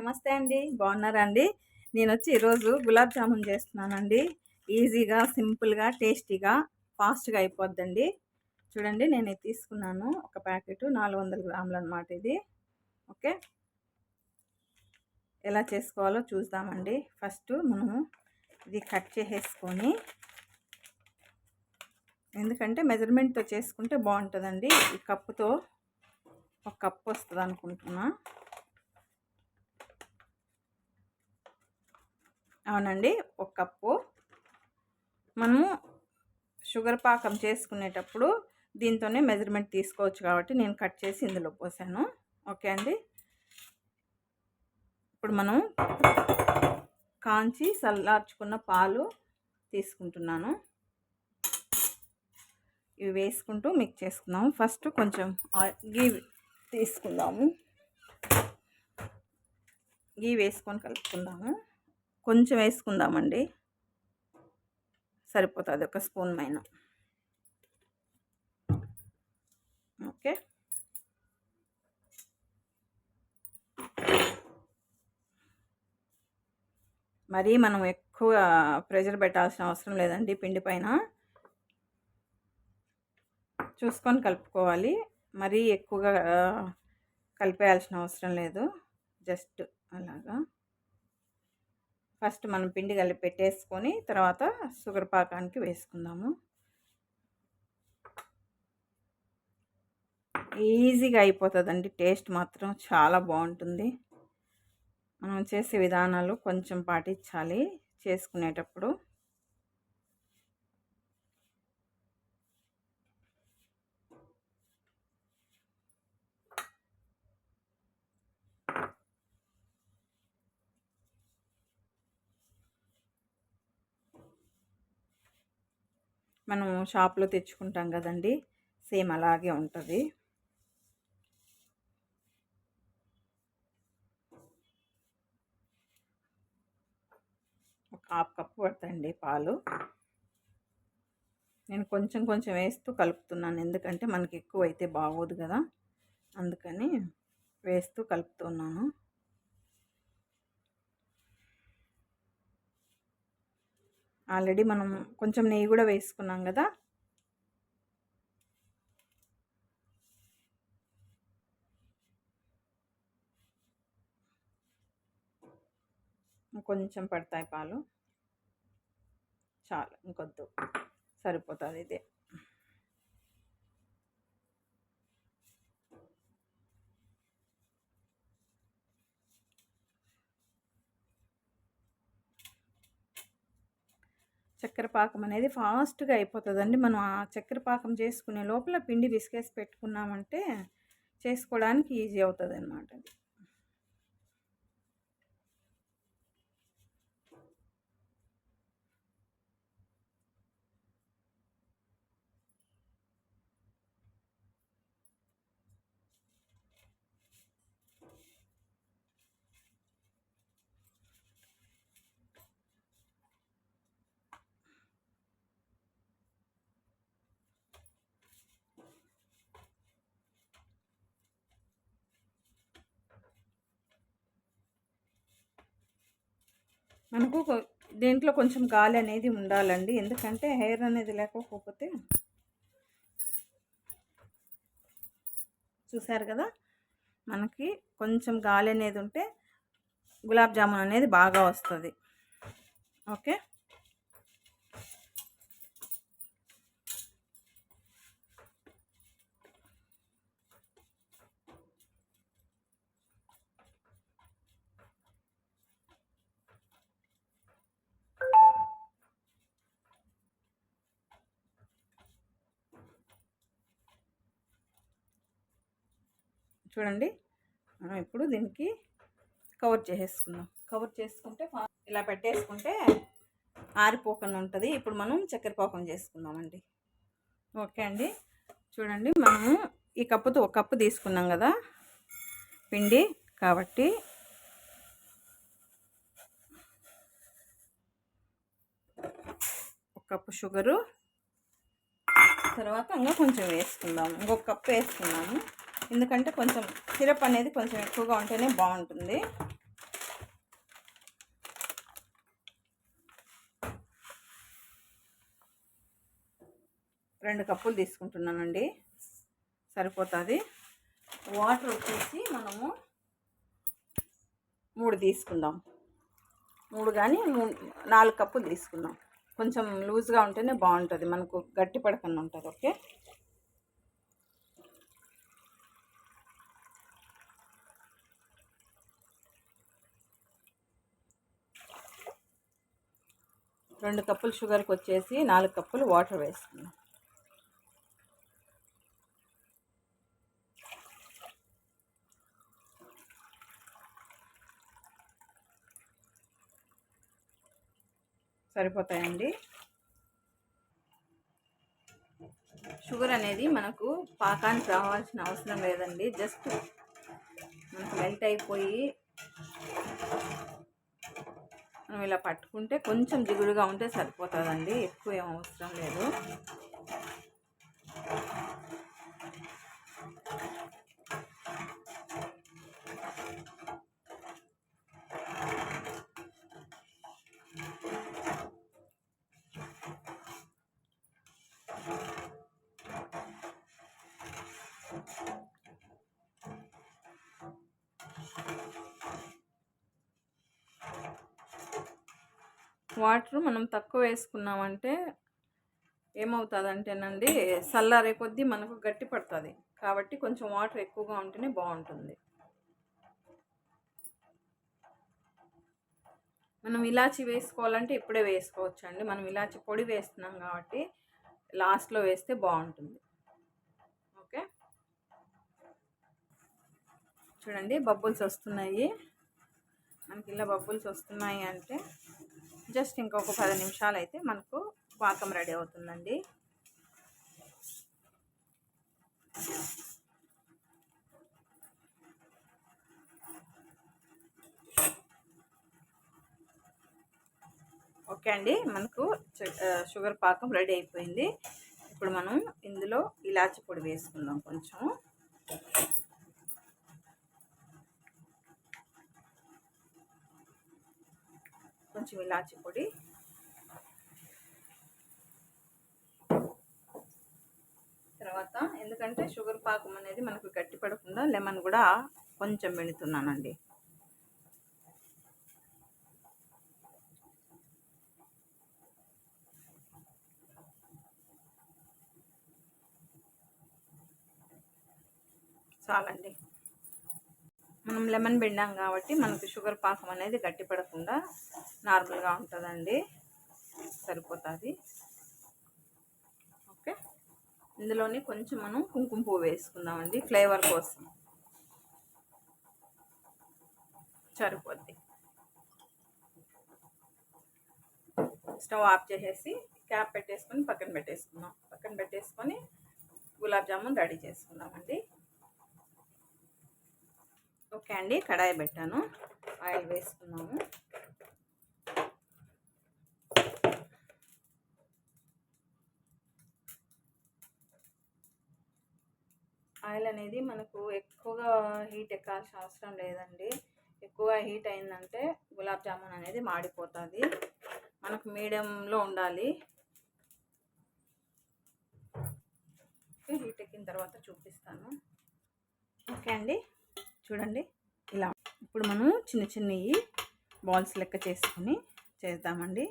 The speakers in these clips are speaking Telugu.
నమస్తే అండి బాగున్నారా అండి? నేను వచ్చి ఈరోజు గులాబ్ జామున్ చేస్తున్నానండి. ఈజీగా సింపుల్గా టేస్టీగా ఫాస్ట్గా అయిపోద్దండి. చూడండి నేను తీసుకున్నాను ఒక ప్యాకెట్ నాలుగు వందల గ్రాములు అనమాట ఇది. ఓకే? ఎలా చేసుకోవాలో చూద్దామండి. ఫస్ట్ మనము ఇది కట్ చేసేసుకొని ఎందుకంటే మెజర్మెంట్తో చేసుకుంటే బాగుంటుందండి. ఈ కప్పుతో ఒక కప్పు వస్తుంది అనుకుంటున్నా అవునండి. ఒక కప్పు. మనము షుగర్ పాకం చేసుకునేటప్పుడు దీంతోనే మెజర్మెంట్ తీసుకోవచ్చు కాబట్టి నేను కట్ చేసి ఇందులో పోసాను. ఓకే అండి? ఇప్పుడు మనం కాంచి చల్లార్చుకున్న పాలు తీసుకుంటున్నాను. ఇవి వేసుకుంటూ మిక్స్ చేసుకుందాము. ఫస్ట్ కొంచెం గీ తీసుకుందాము. గీ వేసుకొని కలుపుకుందాము. కొంచెం వేసుకుందామండి. సరిపోతుంది ఒక స్పూన్ మైన ఓకే. మరీ మనం ఎక్కువ ప్రెషర్ పెట్టాల్సిన అవసరం లేదండి పిండి పైన. చూసుకొని కలుపుకోవాలి. మరీ ఎక్కువగా కలిపేయాల్సిన అవసరం లేదు. జస్ట్ అలాగా. ఫస్ట్ మనం పిండి కలిపి పెట్టేసుకొని తర్వాత షుగర్ పాకానికి వేసుకుందాము. ఈజీగా అయిపోతుందండి టేస్ట్ మాత్రం చాలా బాగుంటుంది. మనం చేసే విధానాలు కొంచెం పాటించాలి చేసుకునేటప్పుడు. మనం షాప్లో తెచ్చుకుంటాం కదండి సేమ్ అలాగే ఉంటుంది. ఒక హాఫ్ కప్పు పడతాయండి పాలు. నేను కొంచెం కొంచెం వేస్తూ కలుపుతున్నాను. ఎందుకంటే మనకి ఎక్కువ అయితే బాగోదు కదా అందుకని వేస్తూ కలుపుతున్నాను. ఆల్రెడీ మనం కొంచెం నెయ్యి కూడా వేసుకున్నాం కదా. కొంచెం పడతాయి పాలు. చాలు ఇంకొద్దు. సరిపోతుంది ఇదే. చక్కెర పాకం అనేది ఫాస్ట్గా అయిపోతుందండి. మనం ఆ చక్కెర పాకం చేసుకునే లోపల పిండి విసికేసి పెట్టుకున్నామంటే చేసుకోవడానికి ఈజీ అవుతుంది అనమాట అది. మనకు దీంట్లో కొంచెం గాలి అనేది ఉండాలండి. ఎందుకంటే హెయిర్ అనేది లేకపోతే చూసారు కదా? మనకి కొంచెం గాలి అనేది ఉంటే గులాబ్ జామున్ అనేది బాగా వస్తుంది. ఓకే? చూడండి. మనం ఇప్పుడు దీనికి కవర్ చేసేసుకుందాం. కవర్ చేసుకుంటే ఇలా పెట్టేసుకుంటే ఆరిపోకుండా ఉంటుంది. ఇప్పుడు మనం చక్కెర పాకం చేసుకుందామండి. ఓకే అండి. చూడండి మనము ఈ కప్పుతో ఒక కప్పు తీసుకున్నాం కదా పిండి కాబట్టి. ఒక కప్పు షుగరు. తర్వాత ఇంకా కొంచెం వేసుకుందాము ఇంకొక కప్పు వేసుకున్నాము ఎందుకంటే కొంచెం సిరప్ అనేది కొంచెం ఎక్కువగా ఉంటేనే బాగుంటుంది. రెండు కప్పులు తీసుకుంటున్నానండి. సరిపోతుంది. వాటర్ వచ్చేసి మనము మూడు తీసుకుందాం. మూడు కానీ నాలుగు కప్పులు తీసుకుందాం. కొంచెం లూజ్గా ఉంటేనే బాగుంటుంది. మనకు గట్టి పడకుండా ఉంటుంది. ఓకే? రెండు కప్పులు షుగర్కి వచ్చేసి నాలుగు కప్పులు వాటర్ వేసుకున్నాం. సరిపోతాయండి. షుగర్ అనేది మనకు పాకానికి రావాల్సిన అవసరం లేదండి. జస్ట్ మనకు మెల్ట్ అయిపోయి మనం ఇలా పట్టుకుంటే కొంచెం దిగుడుగా ఉంటే సరిపోతుందండి. ఎక్కువ ఏం అవసరం లేదు. వాటర్ మనం తక్కువ వేసుకున్నామంటే ఏమవుతుందంటేనండి చల్లారే కొద్దీ మనకు గట్టి పడుతుంది. కాబట్టి కొంచెం వాటర్ ఎక్కువగా ఉంటేనే బాగుంటుంది. మనం ఇలాచి వేసుకోవాలంటే ఇప్పుడే వేసుకోవచ్చు అండి మనం ఇలాచి పొడి వేస్తున్నాం కాబట్టి లాస్ట్లో వేస్తే బాగుంటుంది. ఓకే? చూడండి బబ్బుల్స్ వస్తున్నాయి. మనకి ఇలా బబ్బుల్స్ వస్తున్నాయి అంటే జస్ట్ ఇంకొక పది నిమిషాలు అయితే మనకు పాకం రెడీ అవుతుందండి. ఓకే అండి మనకు షుగర్ పాకం రెడీ అయిపోయింది. ఇప్పుడు మనం ఇందులో ఇలాచి పొడి వేసుకుందాం కొంచెం. కొంచెం ఇలాచి పొడి. తర్వాత ఎందుకంటే షుగర్ పాకం అనేది మనకు గట్టి పడకుండా లెమన్ కూడా కొంచెం పెడుతున్నానండి. చాలండి. మనం లెమన్ పిండాం కాబట్టి మనకు షుగర్ పాకం అనేది గట్టిపడకుండా నార్మల్గా ఉంటుందండి. సరిపోతుంది. ఓకే. ఇందులోనే కొంచెం మనం కుంకుమ పువ్వు వేసుకుందామండి. ఫ్లేవర్ కోసం. సరిపోద్ది. స్టవ్ ఆఫ్ చేసేసి క్యాప్ పెట్టేసుకొని పక్కన పెట్టేసుకుందాం. పక్కన పెట్టేసుకొని గులాబ్ జామున్ రెడీ చేసుకుందామండి. ఓకే అండి కడాయి పెట్టాను. ఆయిల్ వేసుకున్నాము. ఆయిల్ అనేది మనకు ఎక్కువగా హీట్ ఎక్కాల్సిన అవసరం లేదండి. ఎక్కువ హీట్ అయిందంటే గులాబ్ జామున్ అనేది మాడిపోతుంది. మనకు మీడియంలో ఉండాలి. హీట్ ఎక్కిన తర్వాత చూపిస్తాను. ఓకే అండి. చూడండి. ఇలా ఇప్పుడు మనం చిన్న చిన్నవి బాల్స్ లెక్క చేసుకొని చేద్దామండి.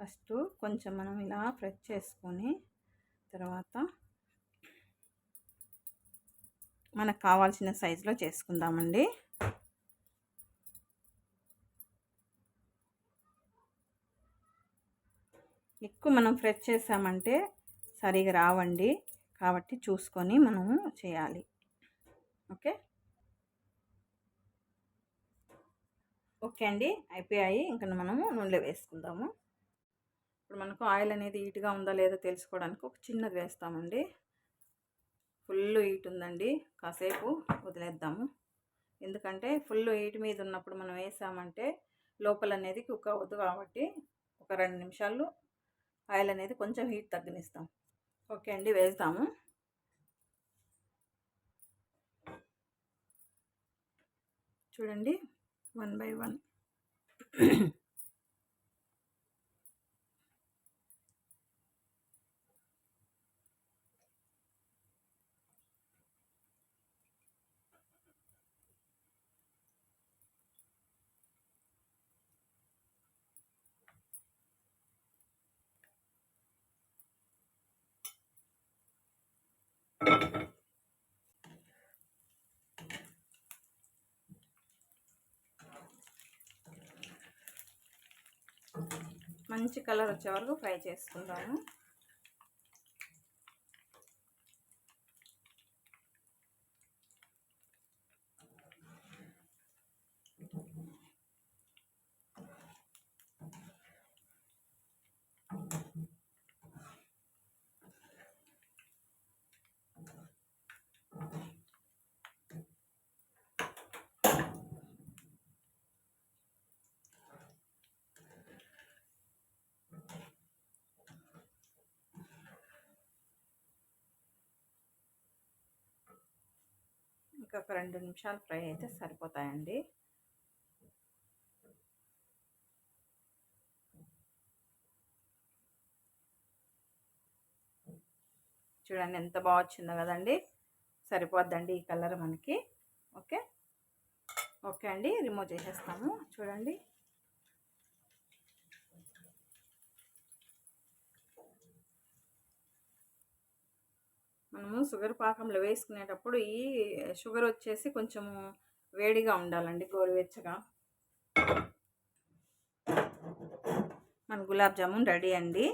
ఫస్ట్ కొంచెం మనం ఇలా ఫ్రెష్ చేసుకొని తర్వాత మనకు కావాల్సిన సైజులో చేసుకుందామండి. ఎక్కువ మనం ఫ్రెష్ చేసామంటే సరిగా రావండి. కాబట్టి చూసుకొని మనము చేయాలి. ఓకే? ఓకే అండి. అయిపోయాయి. ఇంకా మనము నూనెలో వేసుకుందాము. ఇప్పుడు మనకు ఆయిల్ అనేది హీట్గా ఉందా లేదో తెలుసుకోవడానికి ఒక చిన్నది వేస్తామండి. ఫుల్ హీట్ ఉందండి. కాసేపు వదిలేద్దాము. ఎందుకంటే ఫుల్ హీట్ మీద ఉన్నప్పుడు మనం వేసామంటే లోపల అనేది కుక్ అవ్వదు కాబట్టి ఒక రెండు నిమిషాలు ఆయిల్ అనేది కొంచెం హీట్ తగ్గనిస్తాం. ఓకే అండి వేస్తాము. చూడండి వన్ బై వన్. మంచి కలర్ వచ్చే వరకు ఫ్రై చేసుకుందాము. ఇంకొక రెండు నిమిషాలు ఫ్రై అయితే సరిపోతాయండి. చూడండి ఎంత బాగా వచ్చిందో కదండి. సరిపోద్దండి ఈ కలర్ మనకి. ఓకే? ఓకే అండి రిమూవ్ చేసేస్తాము చూడండి. మనము షుగర్ పాకంలో వేసుకునేటప్పుడు ఈ షుగర్ వచ్చేసి కొంచెము వేడిగా ఉండాలండి గోరువెచ్చగా. మన గులాబ్ జామున్ రెడీ అండి.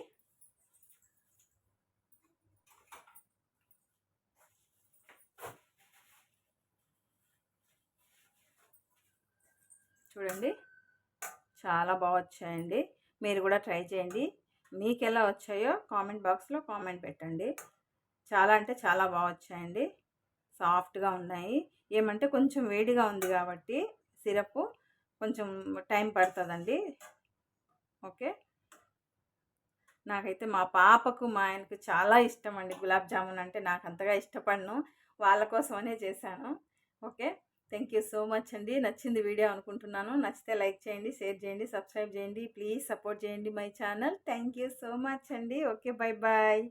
చూడండి చాలా బాగా వచ్చాయండి. మీరు కూడా ట్రై చేయండి. మీకు ఎలా వచ్చాయో కామెంట్ బాక్స్లో కామెంట్ పెట్టండి. చాలా అంటే చాలా బాగా వచ్చాయండి. సాఫ్ట్గా ఉన్నాయి. ఏమంటే కొంచెం వేడిగా ఉంది కాబట్టి సిరప్ కొంచెం టైం పడుతుందండి. ఓకే. నాకైతే మా పాపకు మా ఆయనకు చాలా ఇష్టం అండి గులాబ్ జామున్ అంటే నాకు అంతగా ఇష్టపడను. వాళ్ళ కోసమనే చేశాను. Okay. Thank you so much అండి. నచ్చింది వీడియో అనుకుంటున్నాను. నచ్చితే లైక్ చేయండి షేర్ చేయండి సబ్స్క్రైబ్ చేయండి. ప్లీజ్ సపోర్ట్ చేయండి my channel. Thank you so much అండి. ఓకే. Bye bye